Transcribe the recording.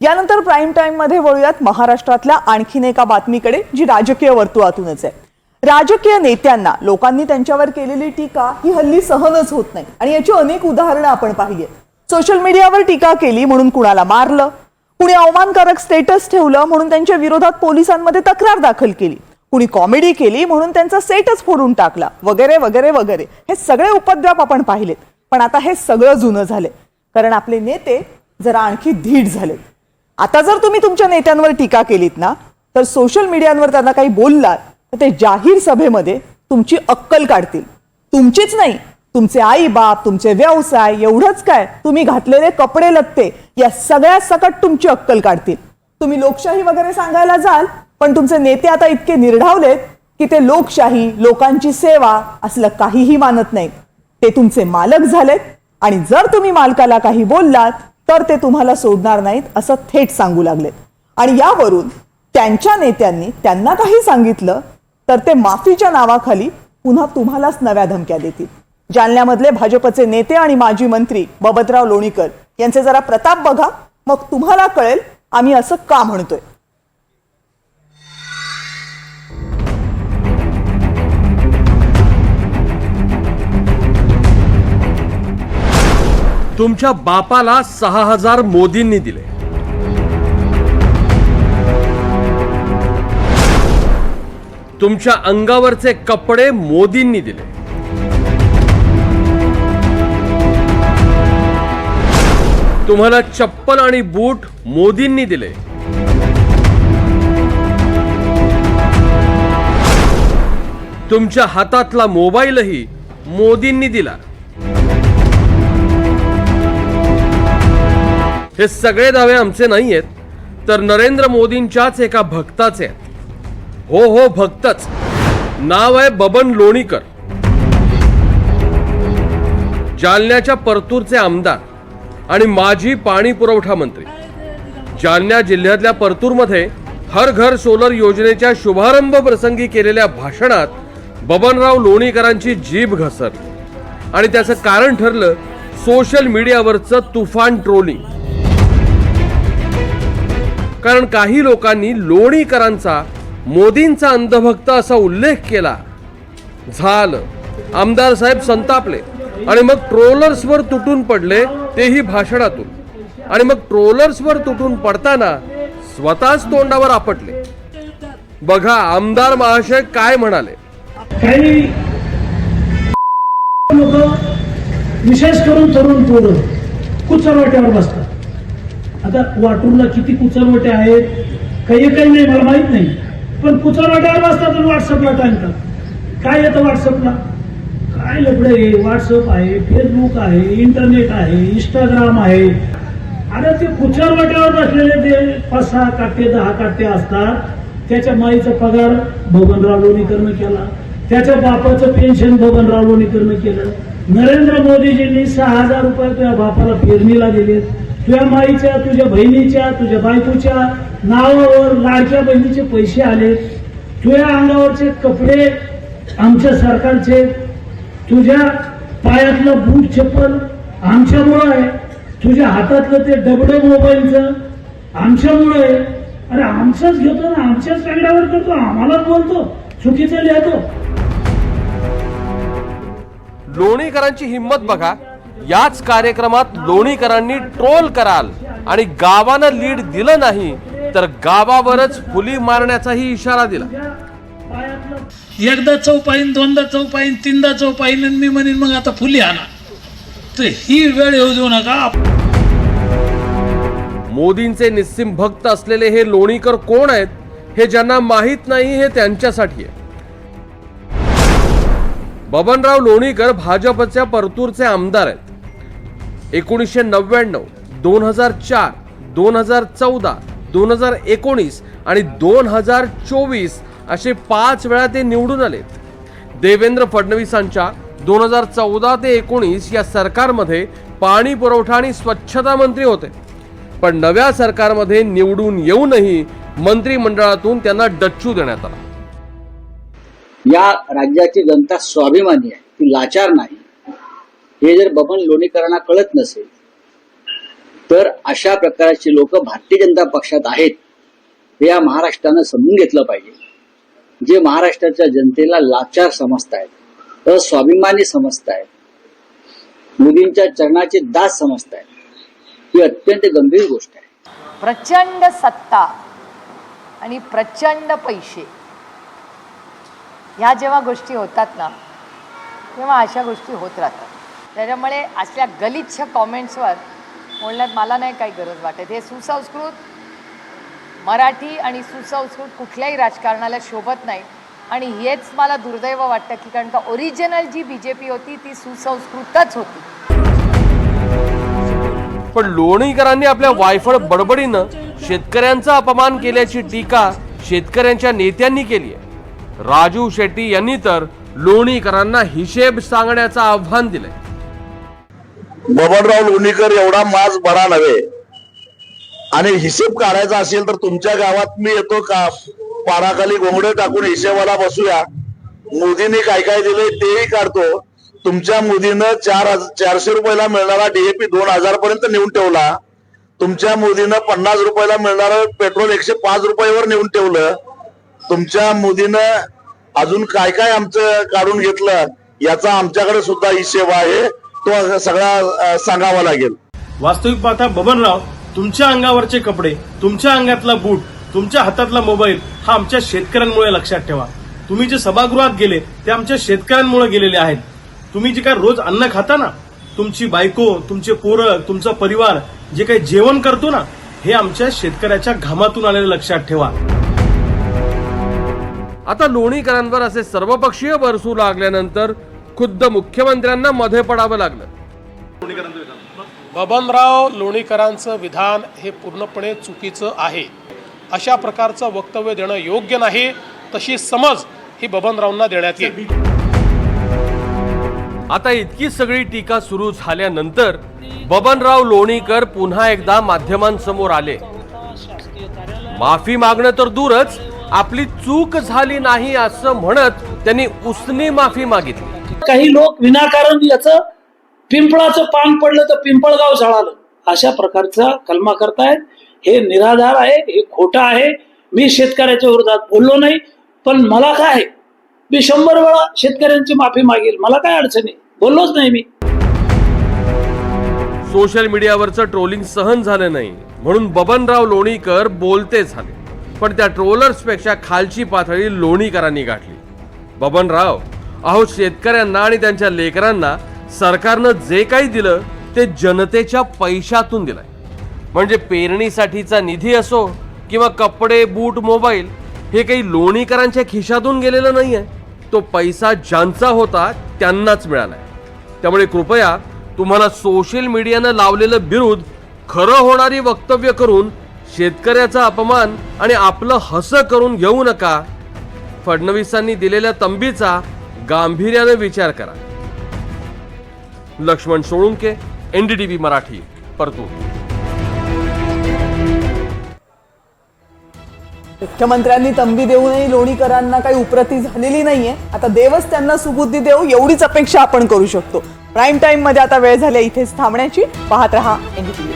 यानंतर प्राईम टाइममध्ये वळूयात महाराष्ट्रातल्या आणखीन एका बातमीकडे जी राजकीय वर्तुळातूनच आहे. राजकीय नेत्यांना लोकांनी त्यांच्यावर केलेली टीका ही हल्ली सहनच होत नाही. आणि याची अनेक उदाहरणं आपण पाहिली सोशल मीडियावर टीका केली म्हणून कुणाला मारलं? कुणी अवमानकारक स्टेटस ठेवलं म्हणून त्यांच्या विरोधात पोलिसांमध्ये तक्रार दाखल केली? कुणी कॉमेडी केली म्हणून त्यांचा सेटच फोडून टाकला? वगैरे वगैरे वगैरे. हे सगळे उपद्व्याप आपण पाहिलेत. पण आता हे सगळं जुनं झालंय. कारण आपले नेते जरा आणखी धीट झालेत. आता जर तुम्ही तुमच्या नेत्यांवर टीका केलीत ना तर सोशल मीडियावर त्यांना काही बोललात तर ते जाहीर सभेमध्ये तुमची अक्कल काढतील. तुमचीच नाही तुमचे आई बाप तुमचे व्यवसाय एवढंच काय तुम्ही घातलेले कपडे लत्ते या सगळ्या सकट तुमची अक्कल काढतील. तुम्ही लोकशाही वगैरे सांगायला जाल पण तुमचे नेते आता इतके निर्ढावलेत की ते लोकशाही लोकांची सेवा असलं काहीही मानत नाहीत. ते तुमचे मालक झालेत आणि जर तुम्ही मालकाला काही बोललात तर ते तुम्हाला सोडणार नाहीत असं थेट सांगू लागलेत. आणि यावरून त्यांच्या नेत्यांनी त्यांना काही सांगितलं तर ते माफीच्या नावाखाली पुन्हा तुम्हालाच नव्या धमक्या देतील. जालन्यामधले भाजपचे नेते आणि माजी मंत्री बबतराव लोणीकर यांचे जरा प्रताप बघा मग तुम्हाला कळेल आम्ही असं का म्हणतोय. तुमच्या बापाला सहा हजार मोदींनी दिले. तुमच्या अंगावरचे कपडे मोदींनी दिले. तुम्हाला चप्पल आणि बूट मोदींनी दिले. तुमच्या हातातला मोबाईलही मोदींनी दिला. हे सगळे दावे आमचे नाही आहेत तर नरेंद्र मोदींच्याच एका भक्ताचे आहेत. हो हो भक्तच. नाव आहे बबन लोणीकर. जालन्याच्या परतूरचे आमदार आणि माजी पाणी पुरवठा मंत्री. जालन्या जिल्ह्यातल्या परतूरमध्ये हर घर सोलर योजनेच्या शुभारंभ प्रसंगी केलेल्या भाषणात बबनराव लोणीकरांची जीभ घसरली. आणि त्याचं कारण ठरलं सोशल मीडियावरचं तुफान ट्रोलिंग. कारण काही लोकांनी लोणीकरांचा मोदींचा अंधभक्त असा उल्लेख केला. झालं. आमदार साहेब संतापले आणि मग ट्रोलर्सवर तुटून पडले तेही भाषणातून. आणि मग ट्रोलर्सवर तुटून पडताना स्वतःच तोंडावर आपटले. बघा आमदार महाशय काय म्हणाले? काही लोक विशेष करून तरुण पोरं कुचरवाट्यावर बसतात. आता वाटूरला किती कुचरवाटे आहेत? काही काही नाही मला माहीत नाही. पण कुचरवाट्यावर बसतात आणि व्हॉट्सअपला टाकतात काय येतं व्हॉट्सअपला काय लफडं आहे व्हॉट्सअप आहे फेसबुक आहे इंटरनेट आहे इंस्टाग्राम आहे. अरे ते कुचरवाट्यावर बसलेले ते पाच सहा काट्टे दहा काट्टे असतात त्याच्या माईचा पगार बबनराव लोणीकरनं केला. त्याच्या बापाचं पेन्शन बबनराव लोणीकरनं केलं. नरेंद्र मोदीजींनी सहा हजार रुपये त्या बापाला पेरणीला दिलेत. तुझ्या माईच्या तुझ्या बहिणीच्या तुझ्या बायकोच्या नावावर लाडक्या बहिणीचे पैसे आले. तुझ्या अंगावरचे कपडे आमच्या सरकारचे. तुझ्या पायातलं बूट चप्पल आमच्यामुळं आहे. तुझ्या हातातलं ते डबडं मोबाईलचं आमच्यामुळं आहे. अरे आमचंच घेतो ना आमच्याच सगळ्यावर करतो आम्हालाच बोलतो चुकीचं लिहितो. लोणीकरांची हिंमत बघा. याच कार्यक्रमात लोणीकरांनी ट्रोल कराल आणि गावानं लीड दिलं नाही तर गावावरच फुली मारण्याचाही इशारा दिला. एकदा चौपाईन दोनदा चौपाईन तीनदा चौपाईन आणि मी म्हणेन मग आता फुली आणा. तर ही वेळ येऊ देऊ नका. मोदींचे निस्सिम भक्त असलेले हे लोणीकर कोण आहेत हे ज्यांना माहीत नाही हे त्यांच्यासाठी आहे. बबनराव लोणीकर भाजपच्या परतूरचे आमदार आहेत. एकोणीसशे नव्याण्णव दोन हजार चार दोन हजार चौदा दोन हजार एकोणीस आणि दोन हजार चोवीस असे पाच वेळा ते निवडून आलेत देवेंद्र फडणवीसांच्या दोन हजार चौदा ते एकोणीस या सरकारमध्ये पाणी पुरवठा आणि स्वच्छता मंत्री होते. पण नव्या सरकारमध्ये निवडून येऊनही मंत्रिमंडळातून त्यांना डच्चू देण्यात आला. या राज्याची जनता स्वाभिमानी आहे. ती लाचार नाही. हे जर बबन लोणीकरांना कळत नसेल तर अशा प्रकारची लोक भारतीय जनता पक्षात आहेत हे या महाराष्ट्रानं समजून घेतलं पाहिजे. जे महाराष्ट्राच्या जनतेला लाचार समजतायत अस्वाभिमानी समजतायत मोदींच्या चरणाचे दास समजतायत ही अत्यंत गंभीर गोष्ट आहे. प्रचंड सत्ता आणि प्रचंड पैसे ह्या जेव्हा गोष्टी होतात ना तेव्हा अशा गोष्टी होत राहतात. त्याच्यामुळे असल्या गलिच्छ कॉमेंट्सवर बोलण्यात मला नाही काही गरज वाटत. हे सुसंस्कृत मराठी आणि सुसंस्कृत कुठल्याही राजकारणाला शोभत नाही. आणि हेच मला दुर्दैव वाटतं की कारण का original G B J P होती ती सुसंस्कृतच होती. पण लोणीकरांनी आपल्या वायफळ बडबडीनं शेतकऱ्यांचा अपमान केल्याची टीका शेतकऱ्यांच्या नेत्यांनी केली आहे. राजू शेट्टी यांनी तर लोणीकरांना हिशेब सांगण्याचं आव्हान दिलंय. बबनराव लोणीकर एवढा माज बरा नव्हे. आणि हिशेब काढायचा असेल तर तुमच्या गावात मी येतो का? पाराखाली घोंगडे टाकून हिशेबाला बसूया. मोदींनी काय काय दिले तेही काढतो. तुमच्या मोदीनं चार चारशे रुपयाला मिळणारा डीएपी दोन हजार पर्यंत नेऊन ठेवला. तुमच्या मोदीनं पन्नास रुपयाला मिळणारं पेट्रोल एकशे पाच रुपयावर नेऊन ठेवलं. तुमच्या मोदीनं अजून काय काय आमचं काढून घेतलं याचा आमच्याकडे सुद्धा हिशेब आहे. तो सगळा सांगावा लागेल. वास्तविक पाहता बबनराव तुमच्या अंगावरचे कपडे तुमच्या अंगातला बूट तुमच्या हातातला मोबाईल हा आमच्या शेतकऱ्यांमुळे लक्षात ठेवा. तुम्ही जे सभागृहात गेले ते आमच्या शेतकऱ्यांमुळे गेलेले आहेत. तुम्ही जे काय रोज अन्न खाता ना तुमची बायको तुमचे पोरं तुमचा परिवार जे काही जेवण करतो ना हे आमच्या शेतकऱ्याच्या घामातून आलेलं लक्षात ठेवा. आता लोणीकरांवर असे सर्वपक्षीय बरसू लागल्यानंतर खुद्द मुख्यमंत्र्यांना मध्ये पडावं लागलं. बबनराव लोणीकरांचं विधान हे पूर्णपणे चुकीचं आहे. अशा प्रकारचं वक्तव्य देणं योग्य नाही तशी समज ही बबनरावांना देण्यात येईल. आता इतकी सगळी टीका सुरू झाल्यानंतर बबनराव लोणीकर पुन्हा एकदा माध्यमांसमोर आले. माफी मागणं तर दूरच आपली चूक झाली नाही असं म्हणत त्यांनी उसनी माफी मागितली. काही लोक विनाकारण याचं पिंपळाचं पान पडलं तर पिंपळगाव जळालं. अशा प्रकारचा कलमा करतायत. हे निराधार आहे हे खोटं आहे. मी शेतकऱ्याच्या विरोधात बोललो नाही पण मला काय मी शंभर वेळा शेतकऱ्यांची माफी मागेल. मला काय अडचणी बोललोच नाही मी. सोशल मीडियावरचं ट्रोलिंग सहन झालं नाही. म्हणून बबनराव लोणीकर बोलते झाले. पण त्या ट्रोलर्सपेक्षा खालची पातळी लोणीकरांनी गाठली. बबनराव अहो शेतकऱ्यांना आणि त्यांच्या लेकरांना सरकारनं जे काही दिलं ते जनतेच्या पैशातून दिलंय. म्हणजे पेरणीसाठीचा निधी असो किंवा कपडे बूट मोबाईल हे काही लोणीकरांच्या खिशातून गेलेलं नाही आहे तो पैसा ज्यांचा होता त्यांनाच मिळालाय. त्यामुळे कृपया तुम्हाला सोशल मीडियानं लावलेलं विरोध खरं होणारी वक्तव्य करून शेतकऱ्याचा अपमान आणि आपलं हसं करून घेऊ नका. फडणवीसांनी दिलेल्या तंबीचा गांभीर्याने विचार करा. लक्ष्मण सोळुंके एनडीटीव्ही मराठी परतूर. मुख्यमंत्र्यांनी तंबी देऊनही लोणीकरांना काही उप्रती झालेली नाहीये. आता देवच त्यांना सुबुद्धी देऊ एवढीच अपेक्षा आपण करू शकतो. प्राईम टाइममध्ये आता वेळ झाली इथेच थांबण्याची. पाहत रहा एनडीटीव्ही